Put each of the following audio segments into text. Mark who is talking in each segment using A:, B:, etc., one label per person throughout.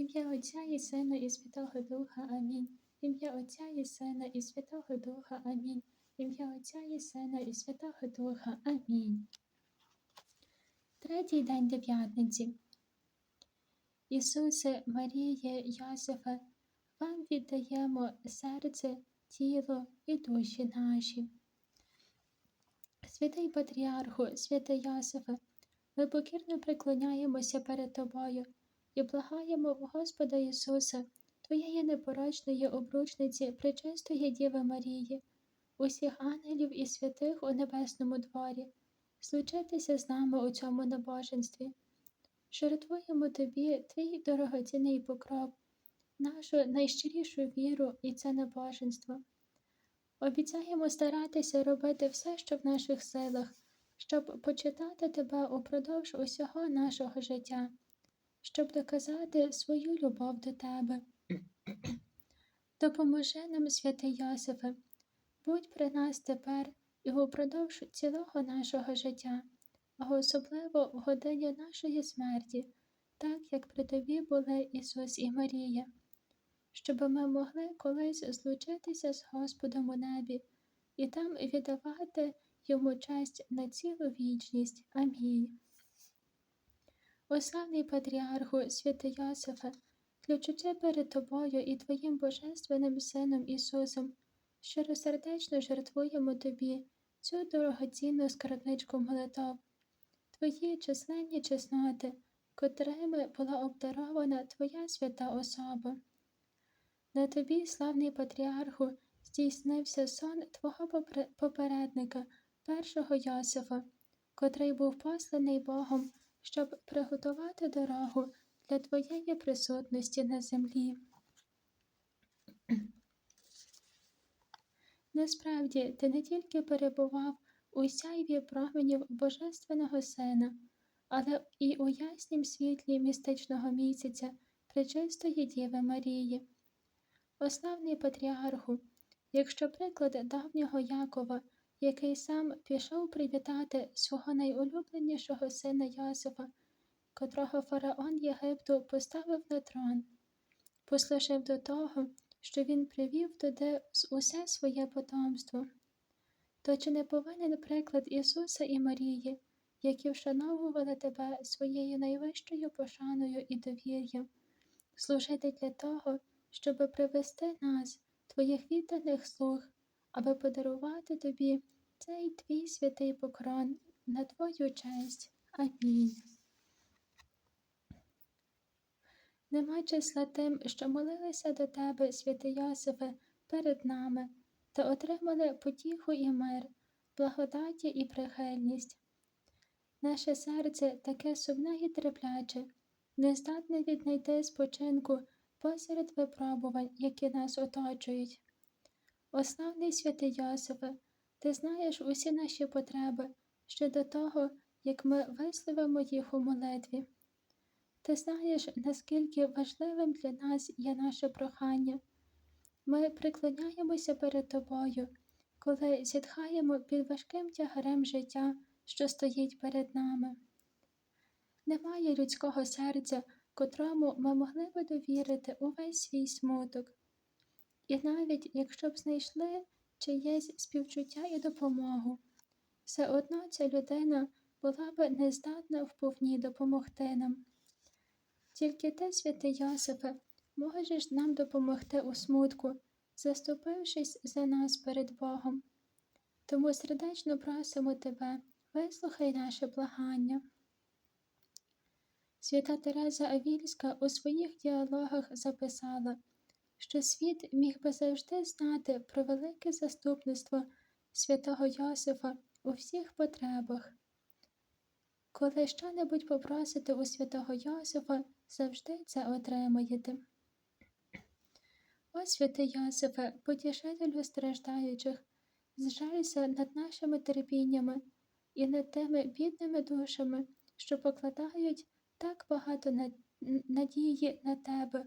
A: ім'я Отця і Сина, і Святого Духа. Амінь. Ім'я Отця і Сина, і Святого Духа. Амінь. Ім'я Отця і Сина, і Святого Духа. Амінь. Третій день дев'ятниці. Ісусе, Маріє, Йосифе, вам віддаємо серце, тіло і душі наші. Святий Патріарху, святий Йосифе, ми покірно преклоняємося перед Тобою і благаємо Господа Ісуса, Твоєї непорочної обручниці, пречистої Діви Марії, усіх ангелів і святих у небесному дворі, злучитися з нами у цьому набоженстві. Жертвуємо Тобі Твій дорогоцінний покров, нашу найщирішу віру і це набоженство. Обіцяємо старатися робити все, що в наших силах, щоб почитати Тебе упродовж усього нашого життя, щоб доказати свою любов до Тебе. Допоможи нам, святий Йосифе, будь при нас тепер і упродовж цілого нашого життя, а особливо в годині нашої смерті, так як при Тобі були Ісус і Марія щоб ми могли колись злучитися з Господом у небі і там віддавати йому честь на цілу вічність. Амінь. О славний патріарху, святий Йосифе, ключучи перед тобою і Твоїм Божественним Сином Ісусом, щиросердечно жертвуємо Тобі цю дорогоцінну скарбничку молитов, Твої численні чесноти, котрими була обдарована Твоя свята особа. На тобі, славний патріарху, здійснився сон твого попередника, першого Йосифа, котрий був посланий Богом, щоб приготувати дорогу для твоєї присутності на землі. Насправді, ти не тільки перебував у сяйві променів Божественного Сина, але і у яснім світлі містичного місяця Пречистої Діви Марії. Ославний патріарху, якщо приклад давнього Якова, який сам пішов привітати свого найулюбленішого сина Йосифа, котрого фараон Єгипту поставив на трон, послужив до того, що він привів туди усе своє потомство, то чи не повинен приклад Ісуса і Марії, які вшановували тебе своєю найвищою пошаною і довір'ям, служити для того, щоби привести нас, твоїх відданих слуг, аби подарувати тобі цей твій святий покрон на твою честь. Амінь. Нема числа тим, що молилися до тебе, святий Йосифе, перед нами, та отримали потіху і мир, благодаті і прихильність. Наше серце таке сумне і терпляче, не здатне віднайти спочинку посеред випробувань, які нас оточують. Ославний святий Йосифе, ти знаєш усі наші потреби щодо того, як ми висловимо їх у молитві. Ти знаєш, наскільки важливим для нас є наше прохання. Ми приклоняємося перед тобою, коли зітхаємо під важким тягарем життя, що стоїть перед нами. Немає людського серця, котрому ми могли би довірити увесь свій смуток. І навіть якщо б знайшли чиєсь співчуття і допомогу, все одно ця людина була б нездатна вповні допомогти нам. Тільки ти, святий Йосифе, можеш нам допомогти у смутку, заступившись за нас перед Богом. Тому сердечно просимо тебе, вислухай наше благання. Свята Тереза Авільська у своїх діалогах записала, що світ міг би завжди знати про велике заступництво святого Йосифа у всіх потребах. Коли що-небудь попросите у святого Йосифа, завжди це отримаєте. О святий Йосифе, потішителю страждаючих, зжалься над нашими терпіннями і над тими бідними душами, що покладають так багато надії на тебе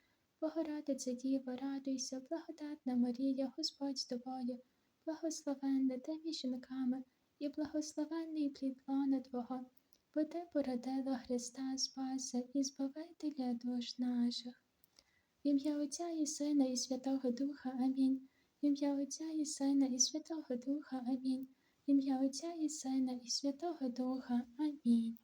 A: Богородице Діво, радуйся, благодатна Марія, Господь з тобою, благословенна ти жінками, і благословенний плід лона Твого, бо ти породила Христа Спаса і Збавителя душ наших. В ім'я Отця і Сина, і Святого Духа. Амінь. В ім'я Отця і Сина, і Святого Духа. Амінь. В ім'я Отця і Сина, і Святого Духа. Амінь.